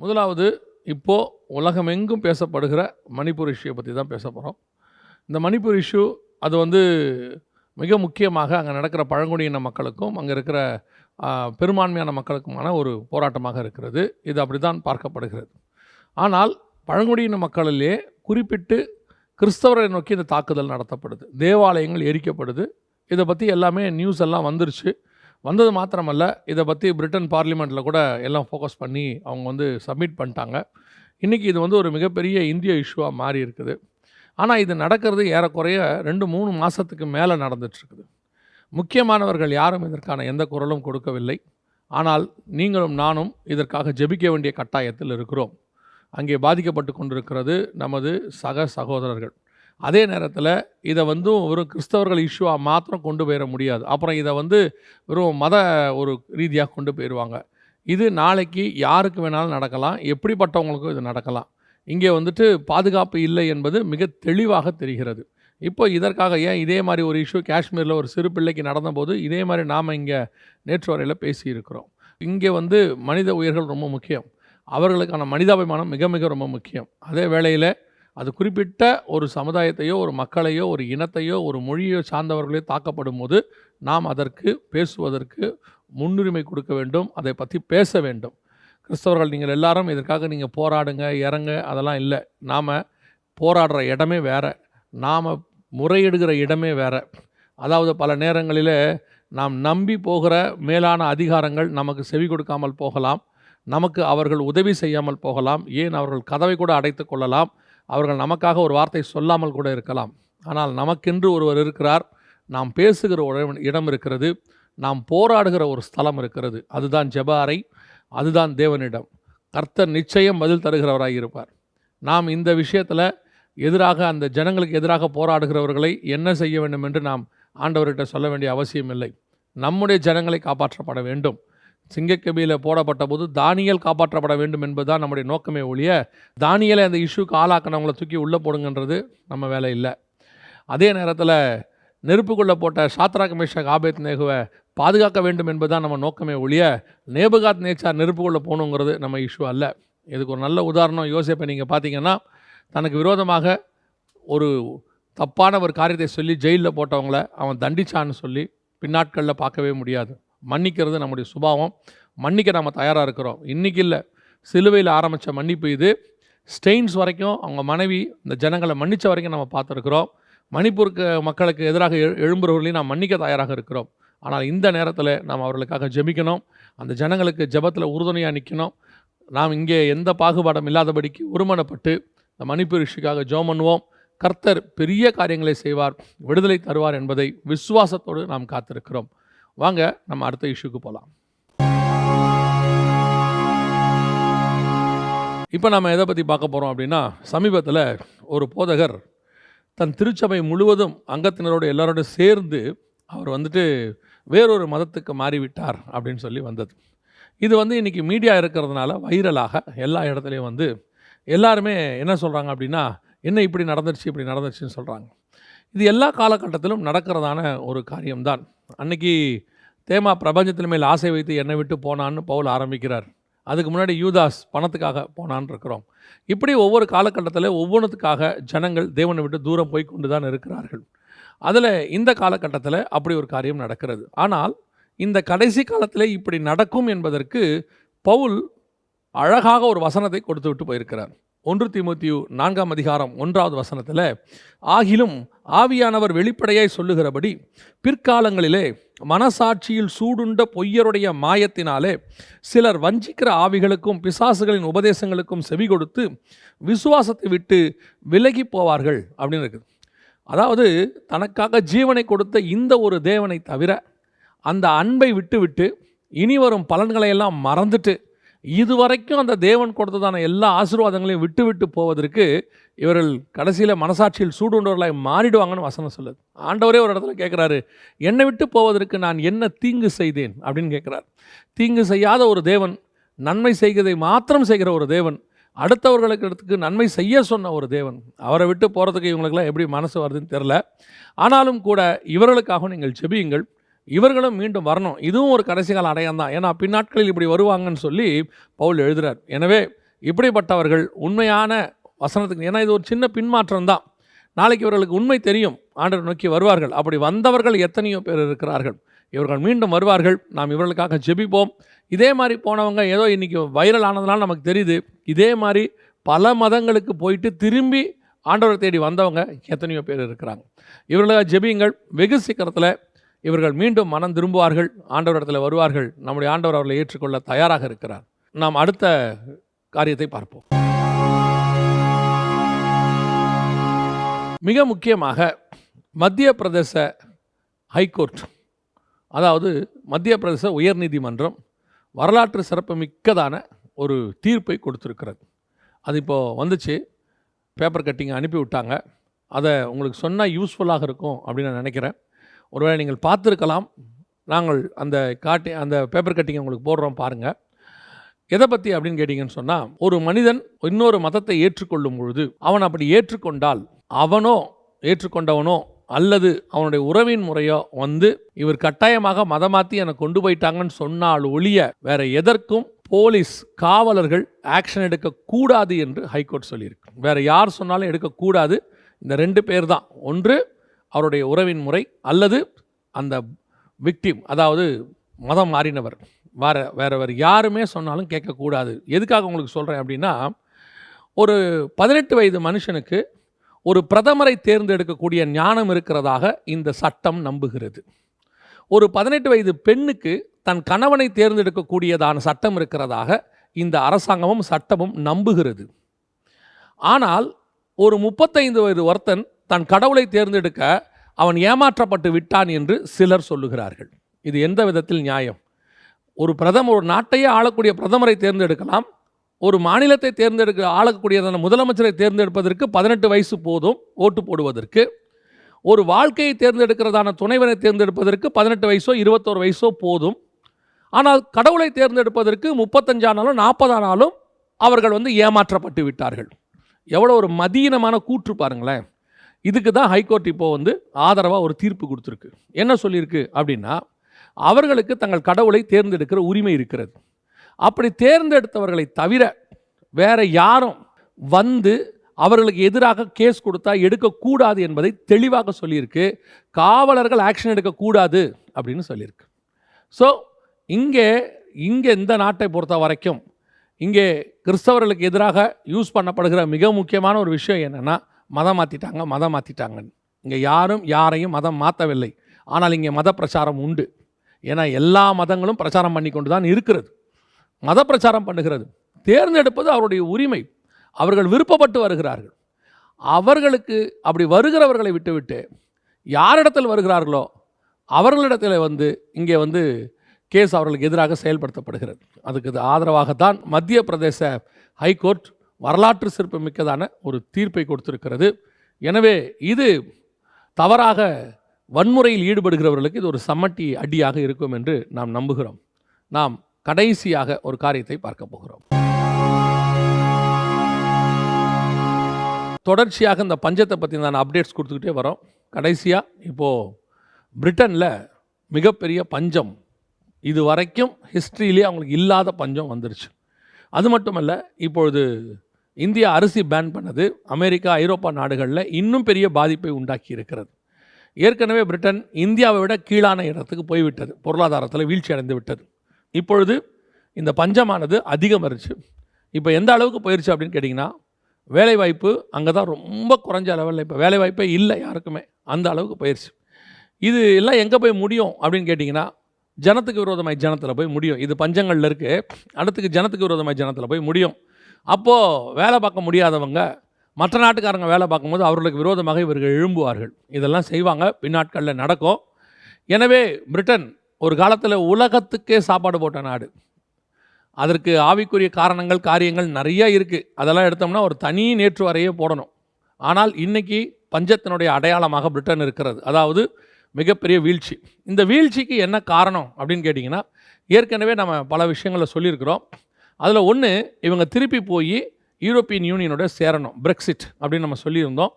முதலாவது இப்போது உலகமெங்கும் பேசப்படுகிற மணிப்பூர் இஷ்யூ பற்றி தான் பேச போகிறோம் இந்த மணிப்பூர் இஷ்யூ அது வந்து மிக முக்கியமாக அங்கே நடக்கிற பழங்குடியின மக்களுக்கும் அங்கே இருக்கிற பெரும்பான்மையான மக்களுக்குமான ஒரு போராட்டமாக இருக்கிறது. இது அப்படி தான் பார்க்கப்படுகிறது. ஆனால் பழங்குடியின மக்களிலே குறிப்பிட்டு கிறிஸ்தவரை நோக்கி இந்த தாக்குதல் நடத்தப்படுது. தேவாலயங்கள் எரிக்கப்படுது. இதை பற்றி எல்லாமே நியூஸ் எல்லாம் வந்துருச்சு. வந்தது மாத்திரமல்ல இதை பற்றி பிரிட்டன் பார்லிமெண்ட்டில் கூட எல்லாம் ஃபோக்கஸ் பண்ணி அவங்க வந்து சப்மிட் பண்ணிட்டாங்க. இன்றைக்கி இது வந்து ஒரு மிகப்பெரிய இந்திய இஷ்யூவாக மாறி இருக்குது. ஆனால் இது நடக்கிறது ஏறக்குறைய ரெண்டு மூணு மாதத்துக்கு மேலே நடந்துட்டுருக்குது. முக்கியமானவர்கள் யாரும் இதற்கான எந்த குரலும் கொடுக்கவில்லை. ஆனால் நீங்களும் நானும் இதற்காக ஜெபிக்க வேண்டிய கட்டாயத்தில் இருக்கிறோம். அங்கே பாதிக்கப்பட்டு கொண்டிருக்கிறது நமது சக சகோதரர்கள். அதே நேரத்தில் இதை வந்து வெறும் கிறிஸ்தவர்கள் இஷ்யூவாக மாத்திரம் கொண்டு போயிட முடியாது. அப்புறம் இதை வந்து வெறும் மத ஒரு ரீதியாக கொண்டு போயிடுவாங்க இது நாளைக்கு யாருக்கு வேணாலும் நடக்கலாம். எப்படிப்பட்டவங்களுக்கும் இது நடக்கலாம். இங்கே வந்துட்டு பாதுகாப்பு இல்லை என்பது மிக தெளிவாக தெரிகிறது. இப்போ இதற்காக ஏன் இதே மாதிரி ஒரு இஷ்யூ காஷ்மீரில் ஒரு சிறு பிள்ளைக்கு நடந்தபோது இதே மாதிரி நாம் இங்கே நேற்று வரையில் பேசியிருக்கிறோம். இங்கே வந்து மனித உயிர்கள் ரொம்ப முக்கியம். அவர்களுக்கான மனிதாபிமானம் மிக மிக ரொம்ப முக்கியம். அதே வேளையில் அது குறிப்பிட்ட ஒரு சமுதாயத்தையோ ஒரு மக்களையோ ஒரு இனத்தையோ ஒரு மொழியோ சார்ந்தவர்களையோ தாக்கப்படும் போது நாம் அதற்கு பேசுவதற்கு முன்னுரிமை கொடுக்க வேண்டும் அதை பற்றி பேச வேண்டும். கிறிஸ்தவர்கள் நீங்கள் எல்லாரும் இதற்காக நீங்கள் போராடுங்க இறங்க அதெல்லாம் இல்லை. நாம் போராடுற இடமே வேறு. நாம் முறையிடுகிற இடமே வேறு. அதாவது பல நேரங்களில் நாம் நம்பி போகிற மேலான அதிகாரங்கள் நமக்கு செவி கொடுக்காமல் போகலாம். நமக்கு அவர்கள் உதவி செய்யாமல் போகலாம். ஏன் அவர்கள் கதவை கூட அடைத்து கொள்ளலாம்? அவர்கள் நமக்காக ஒரு வார்த்தை சொல்லாமல் கூட இருக்கலாம். ஆனால் நமக்கென்று ஒருவர் இருக்கிறார். நாம் பேசுகிற ஒரு இடம் இருக்கிறது. நாம் போராடுகிற ஒரு ஸ்தலம் இருக்கிறது. அதுதான் ஜப அறை அதுதான் தேவனிடம். கர்த்தர் நிச்சயம் பதில் தருகிறவராக இருப்பார். நாம் இந்த விஷயத்தில் எதிராக அந்த ஜனங்களுக்கு எதிராக போராடுகிறவர்களை என்ன செய்ய வேண்டும் என்று நாம் ஆண்டவர்கிட்ட சொல்ல வேண்டிய அவசியம் இல்லை நம்முடைய ஜனங்களை காப்பாற்றப்பட வேண்டும். சிங்கக்கபியில் போடப்பட்ட போது தானியல் காப்பாற்றப்பட வேண்டும் என்பதுதான் நம்முடைய நோக்கமே ஒழிய தானியலை அந்த இஷ்யூக்கு ஆளாக்கினவங்கள தூக்கி உள்ளே போடுங்கன்றது நம்ம வேலை இல்லை. அதே நேரத்தில் நெருப்புக்குள்ளே போட்ட சாத்ராக் மேஷக் ஆபேத் நேகுவை பாதுகாக்க வேண்டும் என்பதுதான் நம்ம நோக்கமே ஒழிய நேபுகாத் நேச்சார் நெருப்புக்குள்ளே போகணுங்கிறது நம்ம இஷ்யூ அல்ல. இதுக்கு ஒரு நல்ல உதாரணம் யோசிப்பை நீங்கள் பார்த்தீங்கன்னா தனக்கு விரோதமாக ஒரு தப்பான ஒரு காரியத்தை சொல்லி ஜெயிலில் போட்டவங்கள அவன் தண்டிச்சான்னு சொல்லி பின்னாட்களில் பார்க்கவே முடியாது. மன்னிக்கிறது நம்முடைய சுபாவம். மன்னிக்க நம்ம தயாராக இருக்கிறோம். இன்றைக்கி இல்லை. சிலுவையில் ஆரம்பித்த மன்னிப்பு இது. ஸ்டெயின்ஸ் வரைக்கும் அவங்க மனைவி இந்த ஜனங்களை மன்னித்த வரைக்கும் நம்ம பார்த்துருக்குறோம். மணிப்பூருக்கு மக்களுக்கு எதிராக எழு எழும்புறவர்களையும் நாம் மன்னிக்க தயாராக இருக்கிறோம். ஆனால் இந்த நேரத்தில் நாம் அவர்களுக்காக ஜெபிக்கணும். அந்த ஜனங்களுக்கு ஜெபத்தில் உறுதுணையாக நிற்கணும் நாம் இங்கே எந்த பாகுபாடும் இல்லாதபடிக்கு ஒருமனப்பட்டு இந்த மணிப்பூர் இஷ்யூக்காக ஜோம் பண்ணுவோம். கர்த்தர் பெரிய காரியங்களை செய்வார். விடுதலை தருவார் என்பதை விசுவாசத்தோடு நாம் காத்திருக்கிறோம். வாங்க நம்ம அடுத்த இஷ்யூக்கு போகலாம் இப்போ நம்ம எதை பற்றி பார்க்க போகிறோம் அப்படின்னா சமீபத்தில் ஒரு போதகர் தன் திருச்சபை முழுவதும் அங்கத்தினரோடு எல்லாரோட சேர்ந்து அவர் வந்துட்டு வேறொரு மதத்துக்கு மாறிவிட்டார் அப்படின்னு சொல்லி வந்தது. இது வந்து இன்றைக்கி மீடியா இருக்கிறதுனால வைரலாக எல்லா இடத்துலையும் வந்து எல்லாருமே என்ன சொல்கிறாங்க அப்படின்னா என்ன இப்படி நடந்துருச்சு இப்படி நடந்துருச்சுன்னு சொல்கிறாங்க இது எல்லா காலகட்டத்திலும் நடக்கிறதான ஒரு காரியம்தான். அன்னைக்கு தேமா பிரபஞ்சத்தின் மேல் ஆசை வைத்து என்னை விட்டு போனான்னு பவுல் ஆரம்பிக்கிறார். அதுக்கு முன்னாடி யூதாஸ் பணத்துக்காக போனான்னு இருக்கிறோம். இப்படி ஒவ்வொரு காலகட்டத்தில் ஒவ்வொன்றுத்துக்காக ஜனங்கள் தேவனை விட்டு தூரம் போய் கொண்டு தான் இருக்கிறார்கள். அதில் இந்த காலகட்டத்தில் அப்படி ஒரு காரியம் நடக்கிறது. ஆனால் இந்த கடைசி காலத்தில் இப்படி நடக்கும் என்பதற்கு பவுல் அழகாக ஒரு வசனத்தை கொடுத்து விட்டு போயிருக்கிறார். ஒன்று திமுத்தியு நான்காம் அதிகாரம் ஒன்றாவது வசனத்தில் ஆகிலும் ஆவியானவர் வெளிப்படையாய் சொல்லுகிறபடி பிற்காலங்களிலே மனசாட்சியில் சூடுண்ட பொய்யருடைய மாயத்தினாலே சிலர் வஞ்சிக்கிற ஆவிகளுக்கும் பிசாசுகளின் உபதேசங்களுக்கும் செவி கொடுத்து விசுவாசத்தை விட்டு விலகி போவார்கள் அப்படின்னு இருக்குது. அதாவது தனக்காக ஜீவனை கொடுத்த இந்த ஒரு தேவனை தவிர அந்த அன்பை விட்டுவிட்டு இனி வரும் பலன்களை எல்லாம் மறந்துட்டு இதுவரைக்கும் அந்த தேவன் கொடுத்ததான எல்லா ஆசீர்வாதங்களையும் விட்டு விட்டு போவதற்கு இவர்கள் கடைசியில் மனசாட்சியில் சூடுண்டவர்களாய் மாறிடுவாங்கன்னு வசனம் சொல்லுது. ஆண்டவரே ஒரு இடத்துல கேட்குறாரு என்னை விட்டு போவதற்கு நான் என்ன தீங்கு செய்தேன்? அப்படின்னு கேட்குறார். தீங்கு செய்யாத ஒரு தேவன் நன்மை செய்கிறதை மாத்திரம் செய்கிற ஒரு தேவன் அடுத்தவர்களுக்கு இடத்துக்கு நன்மை செய்ய சொன்ன ஒரு தேவன் அவரை விட்டு போகிறதுக்கு இவங்களுக்கெல்லாம் எப்படி மனசு வருதுன்னு தெரில ஆனாலும் கூட இவர்களுக்காக நீங்கள் செபியுங்கள் இவர்களும் மீண்டும் வரணும். இதுவும் ஒரு கடைசி கால தான் ஏன்னா பின்னாட்களில் இப்படி வருவாங்கன்னு சொல்லி பவுல் எழுதுகிறார் எனவே இப்படிப்பட்டவர்கள் உண்மையான வசனத்துக்கு ஏன்னா இது ஒரு சின்ன பின்மாற்றம் தான் நாளைக்கு இவர்களுக்கு உண்மை தெரியும். ஆண்டவர் நோக்கி வருவார்கள். அப்படி வந்தவர்கள் எத்தனையோ பேர் இருக்கிறார்கள். இவர்கள் மீண்டும் வருவார்கள். நாம் இவர்களுக்காக ஜெபிப்போம். இதே மாதிரி போனவங்க ஏதோ இன்றைக்கி வைரல் ஆனதுனால நமக்கு தெரியுது. இதே மாதிரி பல மதங்களுக்கு போயிட்டு திரும்பி ஆண்டவரை தேடி வந்தவங்க எத்தனையோ பேர் இருக்கிறாங்க. இவர்களுக்காக ஜெபியுங்கள். வெகு சீக்கிரத்தில் இவர்கள் மீண்டும் மனம் திரும்புவார்கள் ஆண்டவரிடத்தில் வருவார்கள். நம்முடைய ஆண்டவர் அவர்களை ஏற்றுக்கொள்ள தயாராக இருக்கிறார். நாம் அடுத்த காரியத்தை பார்ப்போம். மிக முக்கியமாக மத்திய பிரதேச ஹைகோர்ட் அதாவது மத்திய பிரதேச உயர்நீதிமன்றம் வரலாற்று சிறப்பு மிக்கதான ஒரு தீர்ப்பை கொடுத்துருக்கிறது. அது இப்போது வந்துச்சு பேப்பர் கட்டிங் அனுப்பி விட்டாங்க அதை உங்களுக்கு சொன்னால் யூஸ்ஃபுல்லாக இருக்கும் அப்படின்னு நான் நினைக்கிறேன். ஒருவேளை நீங்கள் பார்த்துருக்கலாம் நாங்கள் அந்த காட்டி அந்த பேப்பர் கட்டிங்கை உங்களுக்கு போடுறோம் பாருங்கள் எதை பற்றி அப்படின்னு கேட்டிங்கன்னு சொன்னால் ஒரு மனிதன் இன்னொரு மதத்தை ஏற்றுக்கொள்ளும் பொழுது அவன் அப்படி ஏற்றுக்கொண்டால் அவனோ ஏற்றுக்கொண்டவனோ அல்லது அவனுடைய உறவின் முறையோ வந்து இவர் கட்டாயமாக மதம் மாற்றி என்னை கொண்டு போயிட்டாங்கன்னு சொன்னால் ஒழிய வேற எதற்கும் போலீஸ் காவலர்கள் ஆக்ஷன் எடுக்கக்கூடாது என்று ஹைகோர்ட் சொல்லியிருக்கு. வேற யார் சொன்னாலும் எடுக்கக்கூடாது இந்த ரெண்டு பேர் தான். ஒன்று அவருடைய உறவின் முறை அல்லது அந்த விக்டிம் அதாவது மதம் மாறினவர். வேற வேற வேறு யாருமே சொன்னாலும் கேட்கக்கூடாது. எதுக்காக உங்களுக்கு சொல்கிறேன் அப்படின்னா ஒரு பதினெட்டு வயது மனுஷனுக்கு ஒரு பிரதமரை தேர்ந்தெடுக்கக்கூடிய ஞானம் இருக்கிறதாக இந்த சட்டம் நம்புகிறது. ஒரு பதினெட்டு வயது பெண்ணுக்கு தன் கணவனை தேர்ந்தெடுக்கக்கூடியதான சட்டம் இருக்கிறதாக இந்த அரசாங்கமும் சட்டமும் நம்புகிறது. ஆனால் ஒரு முப்பத்தைந்து வயது ஒருத்தன் தன் கடவுளை தேர்ந்தெடுக்க அவன் ஏமாற்றப்பட்டு விட்டான் என்று சிலர் சொல்லுகிறார்கள். இது எந்த விதத்தில் நியாயம்? ஒரு பிரதமர் ஒரு நாட்டையே ஆளக்கூடிய பிரதமரை தேர்ந்தெடுக்கலாம். ஒரு மாநிலத்தை தேர்ந்தெடுக்க ஆளக்கூடியதான முதலமைச்சரை தேர்ந்தெடுப்பதற்கு பதினெட்டு வயசு போதும் ஓட்டு போடுவதற்கு. ஒரு வாழ்க்கையை தேர்ந்தெடுக்கிறதான துணைவனை தேர்ந்தெடுப்பதற்கு பதினெட்டு வயசோ இருபத்தோரு வயசோ போதும். ஆனால் கடவுளை தேர்ந்தெடுப்பதற்கு முப்பத்தஞ்சானாலும் நாற்பதானாலும் அவர்கள் வந்து ஏமாற்றப்பட்டு விட்டார்கள். எவ்வளோ ஒரு மதீனமான கூற்று பாருங்களேன். இதுக்கு தான் ஹைகோர்ட் இப்போ வந்து ஆதரவாக ஒரு தீர்ப்பு கொடுத்துருக்கு. என்ன சொல்லியிருக்கு அப்படின்னா அவர்களுக்கு தங்கள் கடவுளை தேர்ந்தெடுக்கிற உரிமை இருக்கிறது. அப்படி தேர்ந்தெடுத்தவர்களை தவிர வேற யாரும் வந்து அவர்களுக்கு எதிராக கேஸ் கொடுத்தா எடுக்கக்கூடாது என்பதை தெளிவாக சொல்லியிருக்கு. காவலர்கள் ஆக்ஷன் எடுக்கக்கூடாது அப்படின்னு சொல்லியிருக்கு. ஸோ இங்கே இங்கே இந்த நாட்டை பொறுத்த வரைக்கும் இங்கே கிறிஸ்தவர்களுக்கு எதிராக யூஸ் பண்ணப்படுகிற மிக முக்கியமான ஒரு விஷயம் என்னென்னா மதம் மாற்றிட்டாங்க மதம் மாற்றிட்டாங்கன்னு இங்கே யாரும் யாரையும் மதம் மாற்றவில்லை ஆனால் இங்கே மத பிரச்சாரம் உண்டு. ஏன்னா எல்லா மதங்களும் பிரச்சாரம் பண்ணி கொண்டு தான் இருக்கிறது. மத பிரச்சாரம் பண்ணுகிறது. தேர்ந்தெடுப்பது அவருடைய உரிமை. அவர்கள் விருப்பப்பட்டு வருகிறார்கள். அவர்களுக்கு அப்படி வருகிறவர்களை விட்டுவிட்டு யாரிடத்தில் வருகிறார்களோ அவர்களிடத்தில் வந்து இங்கே வந்து கேஸ் அவர்களுக்கு எதிராக செயல்படுத்தப்படுகிறது. அதுக்கு ஆதரவாகத்தான் மத்திய பிரதேச ஹைகோர்ட் வரலாற்று சிறப்பு மிக்கதான ஒரு தீர்ப்பை கொடுத்திருக்கிறது. எனவே இது தவறாக வன்முறையில் ஈடுபடுகிறவர்களுக்கு இது ஒரு சம்மட்டி அடியாக இருக்கும் என்று நாம் நம்புகிறோம். நாம் கடைசியாக ஒரு காரியத்தை பார்க்க போகிறோம். தொடர்ச்சியாக இந்த பஞ்சத்தை பற்றி நான் அப்டேட்ஸ் கொடுத்துக்கிட்டே வரோம். கடைசியாக இப்போது பிரிட்டனில் மிகப்பெரிய பஞ்சம். இது வரைக்கும் ஹிஸ்ட்ரியிலே அவங்களுக்கு இல்லாத பஞ்சம் வந்துருச்சு. அது மட்டுமல்ல இப்பொழுது இந்தியா அரிசி பேன் பண்ணது அமெரிக்கா ஐரோப்பா நாடுகளில் இன்னும் பெரிய பாதிப்பை உண்டாக்கி இருக்கிறது. ஏற்கனவே பிரிட்டன் இந்தியாவை விட கீழான இடத்துக்கு போய்விட்டது. பொருளாதாரத்தில் வீழ்ச்சி அடைந்து விட்டது. இப்பொழுது இந்த பஞ்சமானது அதிகமாயிருச்சு. இப்போ எந்த அளவுக்கு போயிருச்சு அப்படின்னு கேட்டிங்கன்னா வேலைவாய்ப்பு அங்கே தான் ரொம்ப குறைஞ்ச லெவலில் இப்போ வேலைவாய்ப்பே இல்லை யாருக்குமே. அந்த அளவுக்கு போயிருச்சு. இது எல்லாம் எங்கே போய் முடியும் அப்படின்னு கேட்டிங்கன்னா ஜனத்துக்கு விரோதமாய் ஜனத்தில் போய் முடியும். இது பஞ்சங்களில் இருக்குது அடுத்துக்கு ஜனத்துக்கு விரோதமாய் ஜனத்தில் போய் முடியும். அப்போது வேலை பார்க்க முடியாதவங்க மற்ற நாட்டுக்காரங்க வேலை பார்க்கும்போது அவர்களுக்கு விரோதமாக இவர்கள் எழும்புவார்கள். இதெல்லாம் செய்வாங்க. பின்னாட்களில் நடக்கும். எனவே பிரிட்டன் ஒரு காலத்தில் உலகத்துக்கே சாப்பாடு போட்ட நாடு. அதற்கு ஆவிக்குரிய காரணங்கள் காரியங்கள் நிறைய இருக்குது அதெல்லாம் எடுத்தோம்னா ஒரு தனி நேற்று வரையே போடணும். ஆனால் இன்னைக்கு பஞ்சத்தினுடைய அடையாளமாக பிரிட்டன் இருக்கிறது. அதாவது மிகப்பெரிய வீழ்ச்சி. இந்த வீழ்ச்சிக்கு என்ன காரணம் அப்படின்னு கேட்டிங்கன்னா ஏற்கனவே நம்ம பல விஷயங்களை சொல்லியிருக்கிறோம். அதில் ஒன்று இவங்க திருப்பி போய் யூரோப்பியன் யூனியனோட சேரணும். பிரெக்சிட் அப்படின்னு நம்ம சொல்லியிருந்தோம்.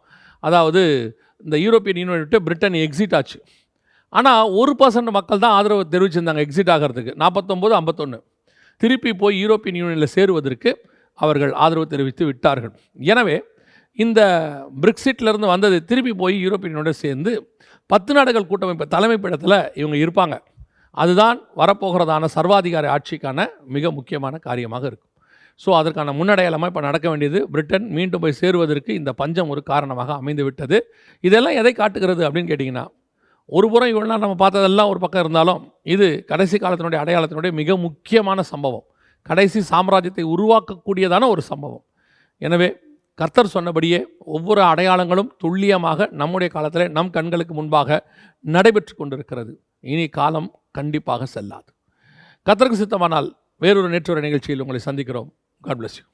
அதாவது இந்த யூரோப்பியன் யூனியன் விட்டு பிரிட்டன் எக்ஸிட் ஆச்சு. ஆனால் ஒரு பர்சன்ட் மக்கள் தான் ஆதரவு தெரிவிச்சிருந்தாங்க எக்ஸிட் ஆகிறதுக்கு. நாற்பத்தொம்போது ஐம்பத்தொன்று திருப்பி போய் யூரோப்பியன் யூனியனில் சேருவதற்கு அவர்கள் ஆதரவு தெரிவித்து விட்டார்கள். எனவே இந்த பிரிக்சிட்லேருந்து வந்தது திருப்பி போய் யூரோப்பியனோட சேர்ந்து பத்து நாடுகள் கூட்டமைப்பு தலைமைப்பிடத்தில் இவங்க இருப்பாங்க. அதுதான் வரப்போகிறதான சர்வாதிகார ஆட்சிக்கான மிக முக்கியமான காரியமாக இருக்கும். ஸோ அதற்கான முன்னடையாளமாக இப்போ நடக்க வேண்டியது பிரிட்டன் மீண்டும் போய் சேருவதற்கு இந்த பஞ்சம் ஒரு காரணமாக அமைந்து விட்டது. இதெல்லாம் எதை காட்டுகிறது அப்படின்னு கேட்டிங்கன்னா ஒரு புறம் இவ்வளோ நாள் நம்ம பார்த்ததெல்லாம் ஒரு பக்கம் இருந்தாலும் இது கடைசி காலத்தினுடைய அடையாளத்தினுடைய மிக முக்கியமான சம்பவம். கடைசி சாம்ராஜ்யத்தை உருவாக்கக்கூடியதான ஒரு சம்பவம். எனவே கர்த்தர் சொன்னபடியே ஒவ்வொரு அடையாளங்களும் துல்லியமாக நம்முடைய காலத்தில் நம் கண்களுக்கு முன்பாக நடைபெற்று கொண்டிருக்கிறது. இனி காலம் கண்டிப்பாக செல்லாது. கத்தருக்கு சித்தமானால் வேறொரு நேற்றொரு நிகழ்ச்சியில் உங்களை சந்திக்கிறோம். God bless you